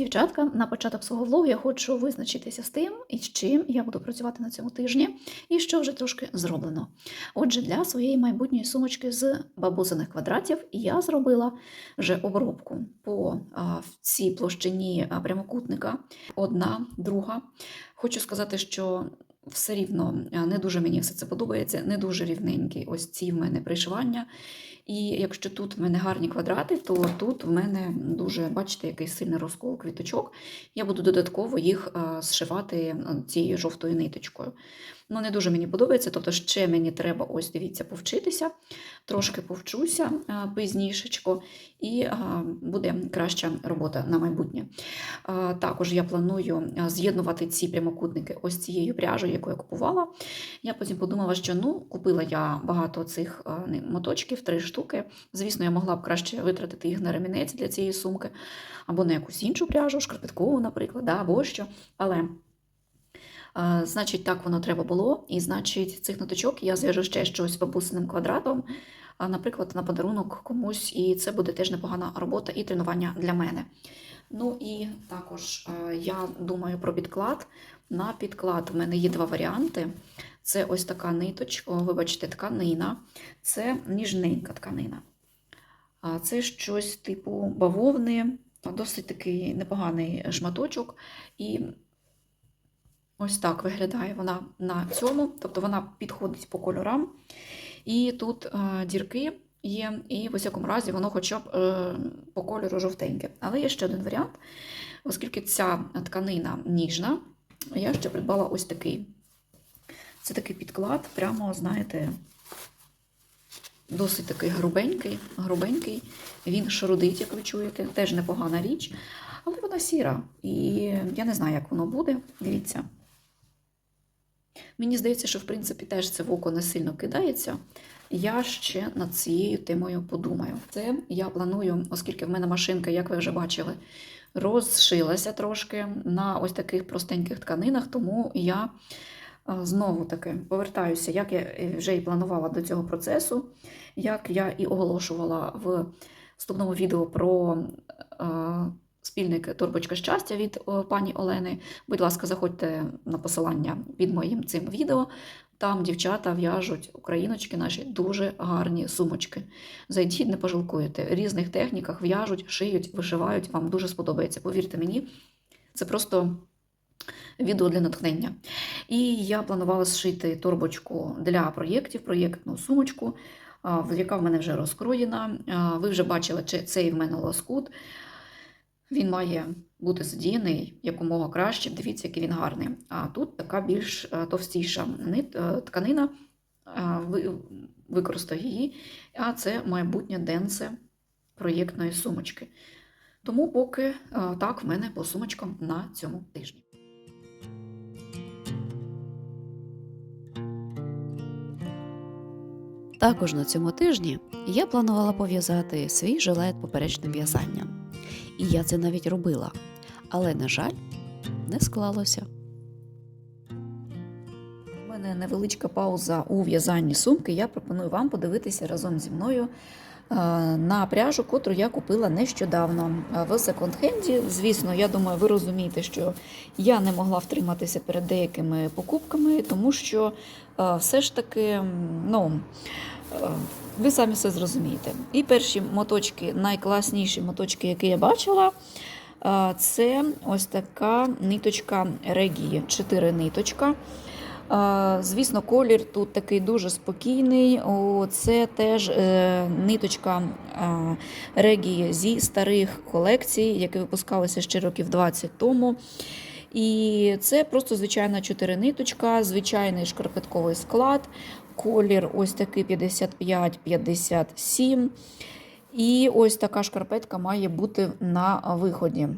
Дівчатка, на початок свого влогу я хочу визначитися з тим, і з чим я буду працювати на цьому тижні, і що вже трошки зроблено. Отже, для своєї майбутньої сумочки з бабусиних квадратів я зробила вже обробку по цій площині прямокутника. Одна, друга. Хочу сказати, що все рівно не дуже мені все це подобається, не дуже рівненькі ось ці в мене пришивання. І якщо тут в мене гарні квадрати, то тут в мене дуже, бачите, який сильний розкол квіточок. Я буду додатково їх зшивати цією жовтою ниточкою. Ну, не дуже мені подобається, тобто ще мені треба, ось дивіться, повчитися, трошки повчуся а, пізнішечко, і а, буде краща робота на майбутнє. А, Також я планую з'єднувати ці прямокутники ось цією пряжею, яку я купувала. Я потім подумала, що ну, купила я багато цих моточків, три штуки. Звісно, я могла б краще витратити їх на ремінець для цієї сумки, або на якусь іншу пряжу, шкарпеткову, наприклад, або що. Але значить, так воно треба було. І значить, цих ниточок я зв'яжу ще щось бабусиним квадратом, наприклад, на подарунок комусь, і це буде теж непогана робота і тренування для мене. Ну і також я думаю про підклад. На підклад в мене є два варіанти. Це ось така ниточка, вибачте, тканина. Це ніжненька тканина. Це щось типу бавовни, досить такий непоганий шматочок. І ось так виглядає вона на цьому, тобто вона підходить по кольорам. І тут е, дірки є, і в усякому разі воно хоча б е, по кольору жовтеньке. Але є ще один варіант, оскільки ця тканина ніжна, я ще придбала ось такий. Це такий підклад, прямо, знаєте, досить такий грубенький, грубенький. Він шарудить, як ви чуєте, теж непогана річ, але вона сіра. І я не знаю, як воно буде. Дивіться. Мені здається, що в принципі теж це в око не сильно кидається. Я ще над цією темою подумаю. Це я планую, оскільки в мене машинка, як ви вже бачили, розшилася трошки на ось таких простеньких тканинах, тому я е, знову таки повертаюся, як я е, вже і планувала до цього процесу, як я і оголошувала в вступному відео про е, спільник Торбочка щастя від пані Олени. Будь ласка, заходьте на посилання під моїм цим відео. Там дівчата в'яжуть україночки наші дуже гарні сумочки. Зайдіть, не пожалкуєте. В різних техніках в'яжуть, шиють, вишивають. Вам дуже сподобається. Повірте мені, це просто відео для натхнення. І я планувала зшити торбочку для проєктів, проєктну сумочку, яка в мене вже розкроєна. Ви вже бачили чи- цей в мене лоскут. Він має бути задіяний якомога краще. Дивіться, який він гарний. А тут така більш е, товстіша е, тканина. Використаю її. А це майбутнє денце проєктної сумочки. Тому поки е, так в мене по сумочкам на цьому тижні. Також на цьому тижні я планувала пов'язати свій жилет поперечним в'язанням. І я це навіть робила. Але, на жаль, не склалося. У мене невеличка пауза у в'язанні сумки. Я пропоную вам подивитися разом зі мною е, на пряжу, котру я купила нещодавно е, в секонд-хенді. Звісно, я думаю, ви розумієте, що я не могла втриматися перед деякими покупками, тому що е, все ж таки, ну. Ви самі все зрозумієте. І перші моточки, найкласніші моточки, які я бачила, е, це ось така ниточка Регії, 4 ниточка. Е, Звісно, колір тут такий дуже спокійний. Це теж е, ниточка регії зі старих колекцій, які випускалися ще років 20 тому. І це просто звичайна чотириниточка, звичайний шкарпетковий склад, колір ось такий 55-57. І ось така шкарпетка має бути на виході.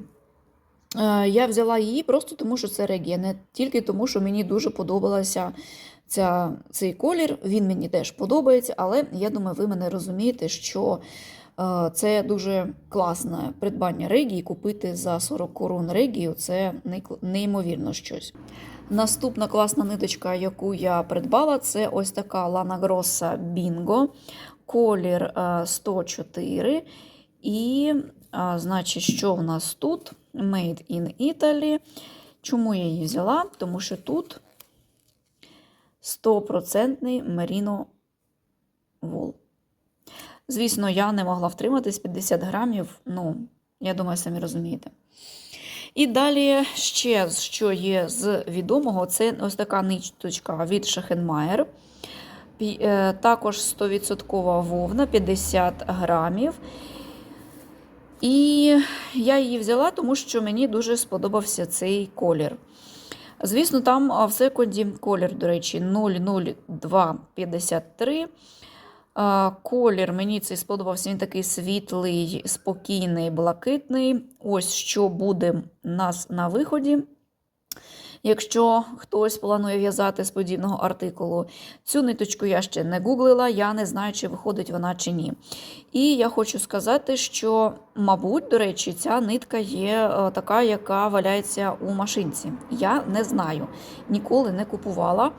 Е, Я взяла її просто тому, що це регія, не тільки тому, що мені дуже подобалася ця, цей колір. Він мені теж подобається, але я думаю, ви мене розумієте, що це дуже класне придбання регії. Купити за 40 корон регію це неймовірно щось. Наступна класна ниточка, яку я придбала, це ось така Lana Grossa Bingo, колір е, 104. І, а, значить, що в нас тут? Made in Italy. Чому я її взяла? Тому що тут 100% меріно вул. Звісно, я не могла втриматись 50 грамів. Ну, я думаю, самі розумієте. І далі ще, що є з відомого, це ось така ниточка від Шахенмайер. Е, Також 100% вовна, 50 грамів. І я її взяла, тому що мені дуже сподобався цей колір. Звісно, там в секунді колір, до речі, 00253. Колір мені цей сподобався. Він такий світлий, спокійний, блакитний. Ось що буде нас на виході. Якщо хтось планує в'язати з подібного артикулу, цю ниточку я ще не гуглила, я не знаю, чи виходить вона чи ні. І я хочу сказати, що, мабуть, до речі, ця нитка є е, така, яка валяється у машинці. Я не знаю, ніколи не купувала.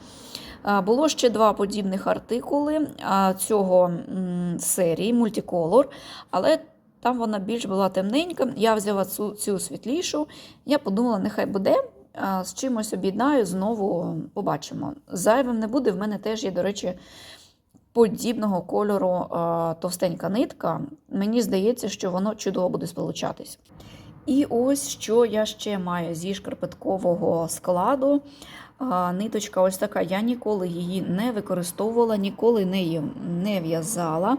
Було ще два подібних артикули цього серії Multicolor, але там вона більш була темненька. Я взяла цю, цю світлішу. Я подумала, нехай буде. З чимось об'єднаю, знову побачимо. Зайвим не буде. В мене теж є, до речі, подібного кольору товстенька нитка. Мені здається, що воно чудово буде сполучатись. І ось що я ще маю зі шкарпеткового складу. Ниточка ось така. Я ніколи її не використовувала, ніколи нею не в'язала.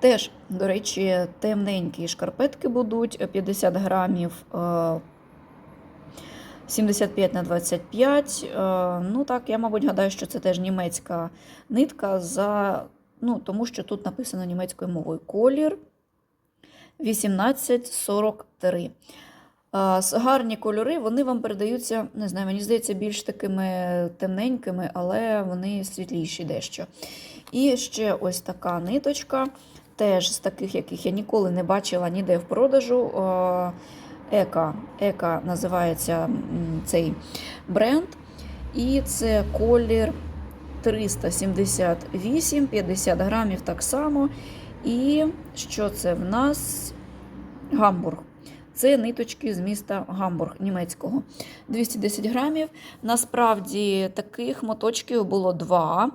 Теж, до речі, темненькі шкарпетки будуть 50 грамів. е, 75 на 25. Е, Ну так, я, мабуть, гадаю, що це теж німецька нитка, за, ну, тому що тут написано німецькою мовою колір 1843. Гарні кольори, вони вам передаються, не знаю, мені здається, більш такими темненькими, але вони світліші дещо. І ще ось така ниточка, теж з таких, яких я ніколи не бачила ніде в продажу. Ека. Ека називається цей бренд. І це колір 378, 50 грамів так само. І що це в нас? Гамбург. Це ниточки з міста Гамбург німецького. 210 грамів. Насправді таких моточків було два.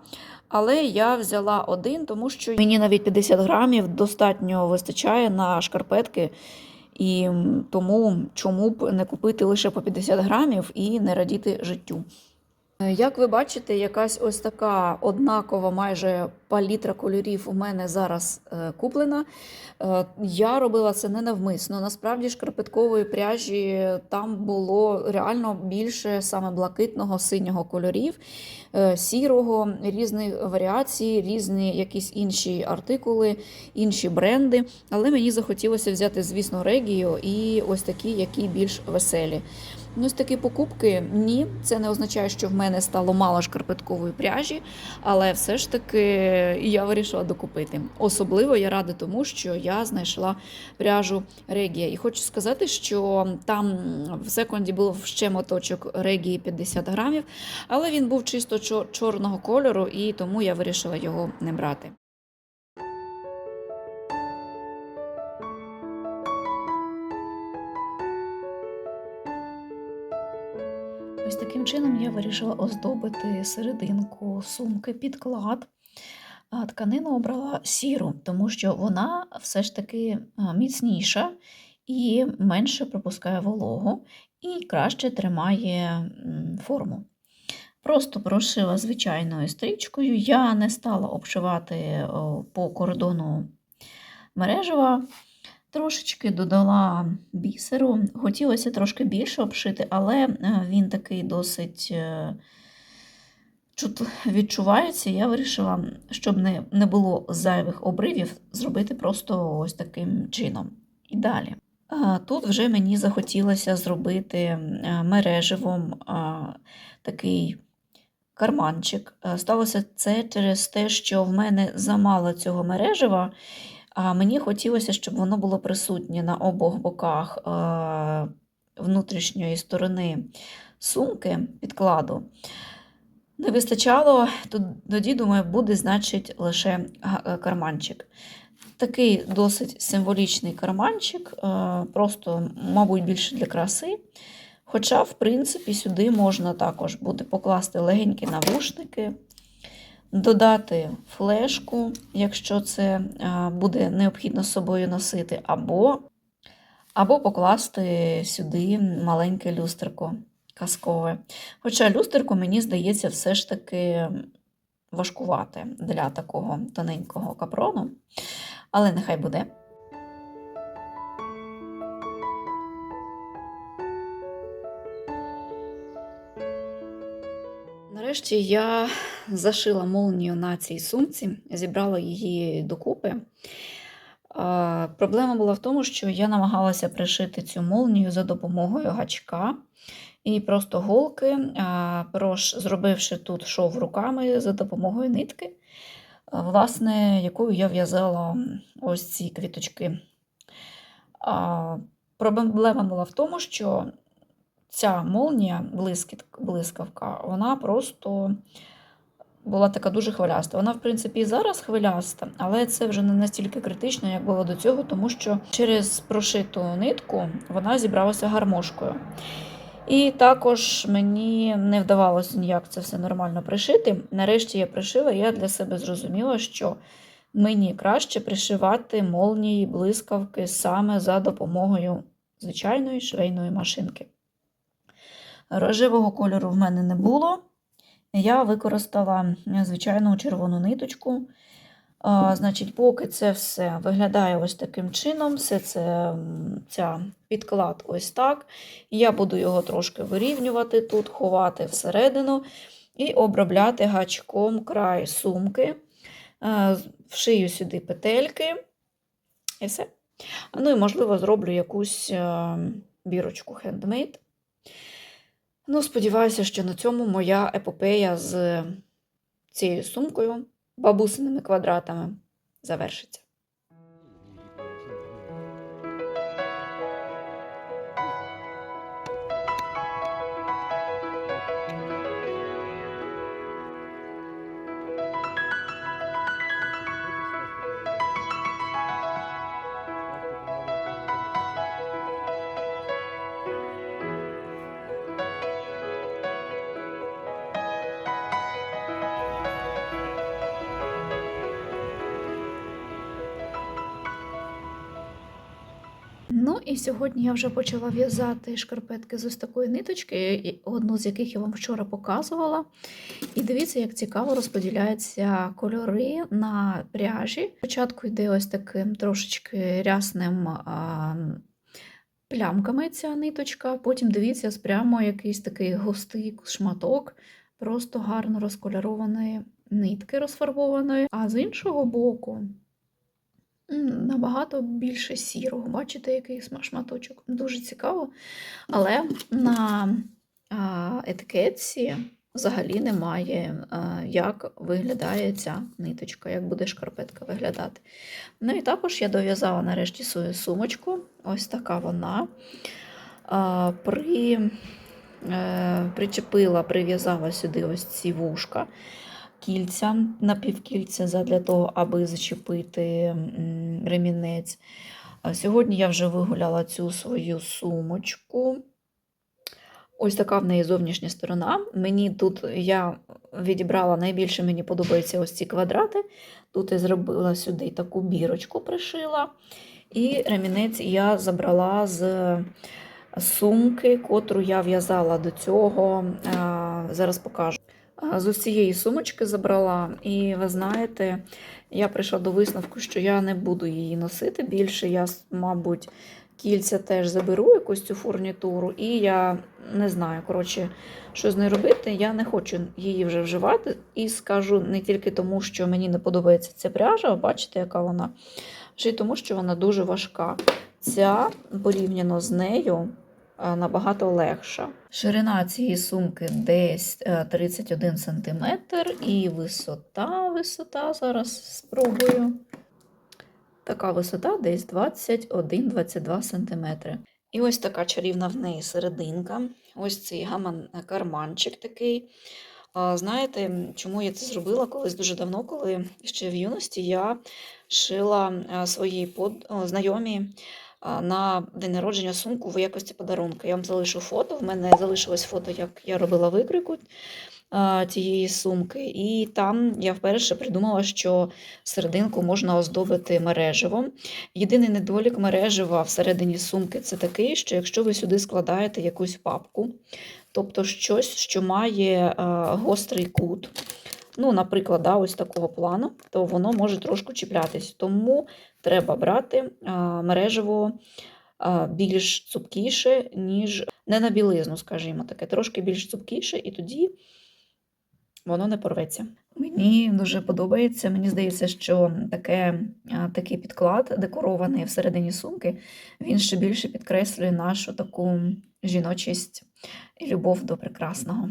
Але я взяла один, тому що мені навіть 50 грамів достатньо вистачає на шкарпетки. І тому чому б не купити лише по 50 грамів і не радіти життю. Е, Як ви бачите, якась ось така однакова майже палітра кольорів у мене зараз е, куплена. Е, я робила це не навмисно. Насправді шкарпеткової пряжі там було реально більше саме блакитного, синього кольорів, сірого, різні варіації, різні якісь інші артикули, інші бренди. Але мені захотілося взяти, звісно, регію і ось такі, які більш веселі. Ну, Ось такі покупки ні, це не означає, що в мене стало мало шкарпеткової пряжі, але все ж таки я вирішила докупити. Особливо я рада тому, що я знайшла пряжу Регія. І хочу сказати, що там в секунді був ще моточок Регії 50 грамів, але він був чисто чорного кольору, і тому я вирішила його не брати. Таким чином я вирішила оздобити серединку сумки підклад. Тканину обрала сіру, тому що вона все ж таки міцніша і менше пропускає вологу і краще тримає форму. Просто прошила звичайною стрічкою. Я не стала обшивати по кордону мережева. Трошечки додала бісеру. Хотілося трошки більше обшити, але е, він такий досить е, відчувається. Я вирішила, щоб не, було зайвих обривів, зробити просто ось таким чином. І далі. Тут вже мені захотілося зробити е, мереживом такий карманчик. Е, Сталося це через те, що в мене замало цього мережева. А мені хотілося, щоб воно було присутнє на обох боках е, внутрішньої сторони сумки підкладу. Не вистачало, то- тоді, думаю, буде, значить, лише е, карманчик. Такий досить символічний карманчик, е, просто, мабуть, більше для краси. Хоча, в принципі, сюди можна також буде покласти легенькі навушники, додати флешку, якщо це буде необхідно з собою носити, або, або покласти сюди маленьке люстерко казкове. Хоча люстерко, мені здається, все ж таки важкувате для такого тоненького капрону. Але нехай буде. Нарешті я зашила молнію на цій сумці, зібрала її докупи. Проблема була в тому, що я намагалася пришити цю молнію за допомогою гачка. І просто голки, зробивши тут шов руками за допомогою нитки, власне, якою я в'язала ось ці квіточки. Проблема була в тому, що ця молнія, блискавка, вона просто була така дуже хвиляста. Вона, в принципі, і зараз хвиляста, але це вже не настільки критично, як було до цього, тому що через прошиту нитку вона зібралася гармошкою. І також мені не вдавалося ніяк це все нормально пришити. Нарешті я пришила, і я для себе зрозуміла, що мені краще пришивати молнії блискавки саме за допомогою звичайної швейної машинки. Рожевого кольору в мене не було. Я використала звичайну червону ниточку. А, значить, поки це все виглядає ось таким чином, все це ця підклад ось так. Я буду його трошки вирівнювати тут, ховати всередину і обробляти гачком край сумки. Вшию сюди петельки. І все. Ну і, можливо, зроблю якусь е, бірочку хендмейд. Ну, сподіваюся, що на цьому моя епопея з цією сумкою, бабусиними квадратами завершиться. І сьогодні я вже почала в'язати шкарпетки з ось такої ниточки, одну з яких я вам вчора показувала. І дивіться, як цікаво розподіляються кольори на пряжі. Спочатку йде ось таким трошечки рясним а, плямками ця ниточка, потім дивіться, прямо якийсь такий густий шматок, просто гарно розкольорованої нитки розфарбованої. А з іншого боку. Набагато більше сірого. Бачите, який шматочок? Дуже цікаво. Але на етикетці взагалі немає, як виглядає ця ниточка, як буде шкарпетка виглядати. Ну і також я дов'язала нарешті свою сумочку. Ось така вона. При, е, причепила, прив'язала сюди ось ці вушка кільця, напівкільця задля того, аби зачепити ремінець. Сьогодні я вже вигуляла цю свою сумочку. Ось така в неї зовнішня сторона. Мені тут я відібрала найбільше мені подобаються ось ці квадрати. Тут я зробила сюди таку бірочку, пришила. І ремінець я забрала з сумки, котру я в'язала до цього. Зараз покажу. З усієї сумочки забрала, і ви знаєте, я прийшла до висновку, що я не буду її носити більше. Я, мабуть, кільця теж заберу якусь цю фурнітуру, і я не знаю, коротше, що з нею робити. Я не хочу її вже вживати. І скажу не тільки тому, що мені не подобається ця пряжа, бачите, яка вона, ще й тому, що вона дуже важка. Ця порівняно з нею набагато легша. Ширина цієї сумки десь е, 31 см і висота, висота зараз спробую. Така висота десь 21-22 см. І ось така чарівна в неї серединка. Ось цей гаман карманчик такий. Знаєте, чому я це зробила колись дуже давно, коли ще в юності я шила своїй под... знайомій на день народження сумку в якості подарунка. Я вам залишу фото. В мене залишилось фото, як я робила викрику а, тієї сумки. І там я вперше придумала, що серединку можна оздобити мереживом. Єдиний недолік мережева всередині сумки це такий, що якщо ви сюди складаєте якусь папку, тобто щось, що має гострий кут, ну, наприклад, да, ось такого плану, то воно може трошки чіплятись. Тому треба брати мережево більш цупкіше, ніж не на білизну, скажімо таке, трошки більш цупкіше, і тоді воно не порветься. Мені дуже подобається. Мені здається, що таке, такий підклад, декорований всередині сумки, він ще більше підкреслює нашу таку жіночість і любов до прекрасного.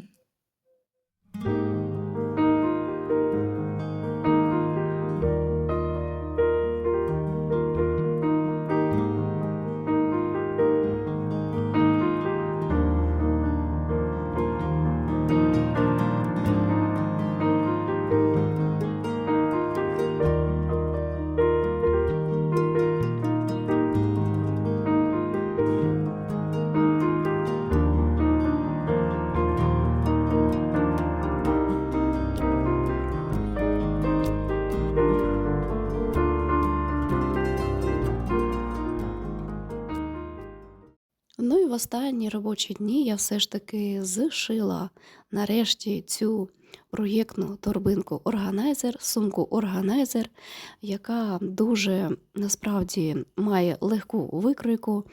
Останні робочі дні я все ж таки зшила нарешті цю проєктну торбинку органайзер, сумку органайзер, яка дуже насправді має легку викройку.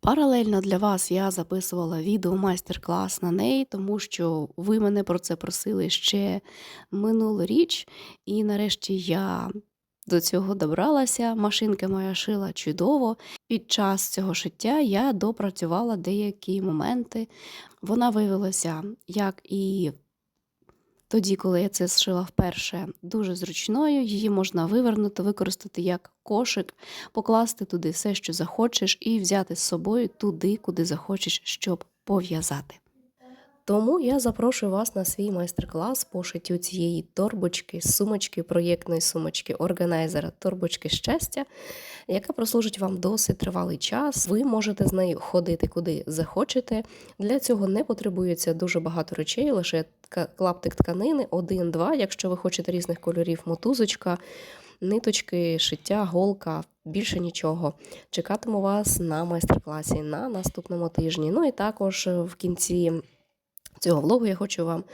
Паралельно для вас я записувала відео майстер-клас на неї, тому що ви мене про це просили ще минулоріч, і нарешті я до цього добралася. Машинка моя шила чудово. Під час цього шиття я допрацювала деякі моменти. Вона виявилася, як і тоді, коли я це зшила вперше, дуже зручною. Її можна вивернути, використати як кошик, покласти туди все, що захочеш, і взяти з собою туди, куди захочеш, щоб пов'язати. Тому я запрошую вас на свій майстер-клас по шиттю цієї торбочки, сумочки, проєктної сумочки, органайзера, торбочки щастя, яка прослужить вам досить тривалий час. Ви можете з нею ходити куди захочете. Для цього не потребується дуже багато речей, лише клаптик тканини, один-два, якщо ви хочете різних кольорів, мотузочка. Ниточки, шиття, голка, більше нічого. Чекатиму вас на майстер-класі на наступному тижні. Ну і також в кінці цього влогу я хочу вам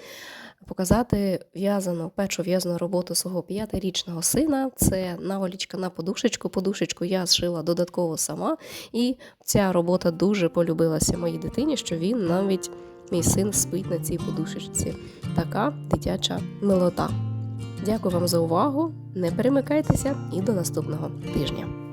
показати в'язану, першу в'язану роботу свого п'ятирічного сина. Це наволічка на подушечку. Подушечку я зшила додатково сама, і ця робота дуже полюбилася моїй дитині, що він навіть мій син спить на цій подушечці. Така дитяча милота. Дякую вам за увагу. Не перемикайтеся і до наступного тижня.